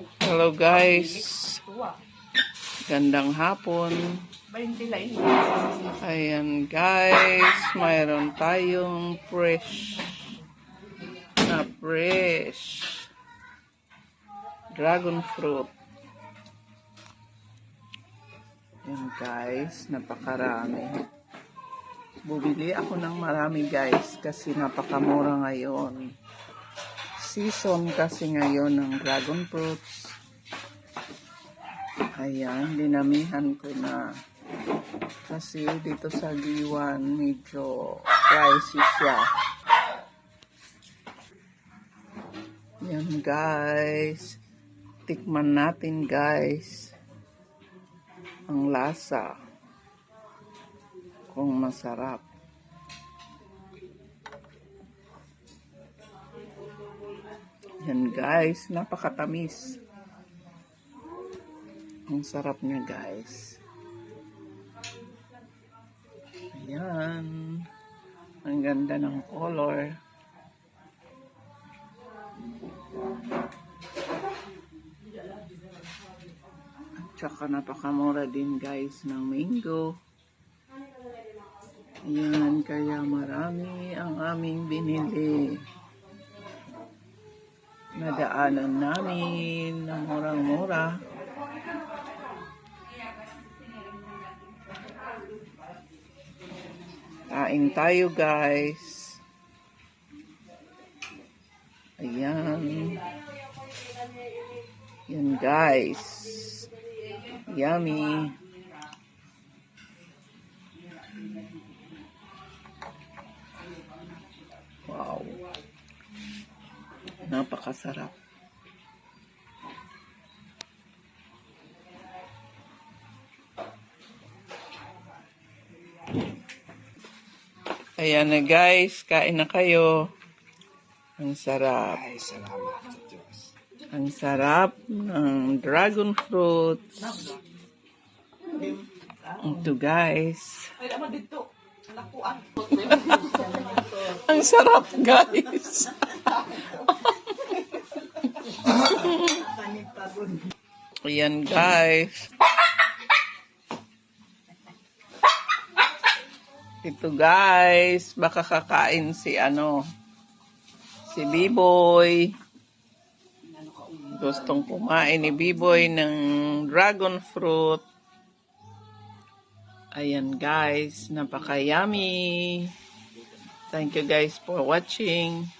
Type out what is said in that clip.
Hello guys. Gandang hapon. 20 lang. Ayan guys, mayroon tayong fresh na fresh dragon fruit. Ayan guys, napakarami. Bumili ako ng marami guys kasi napakamura ngayon. Season kasi ngayon ng dragon fruits. Ayan, dinamihan ko na. Kasi dito sa Giwan, medyo pricey siya. Yan guys. Tikman natin guys. Ang lasa. Kung masarap. Yan guys, napakatamis. Ang sarap niya guys. Ayan. Ang ganda ng color. At saka napakamura din guys ng mango. Ayan, kaya marami ang aming binili. Nadaanan namin na murang-mura. Kain tayo guys. Ayan. Yan guys. Yummy. Napakasarap. Ayan na guys, kain na kayo. Ang sarap. Ay, salamat sa Diyos. Ang sarap ng dragon fruits. Ito guys. Ay, naman dito. Ang sarap guys. Ayan guys. Ito guys, baka kakain si ano, si Biboy. Gustong kumain ni Biboy ng dragon fruit. Ayan guys, napaka-yummy. Thank you guys for watching.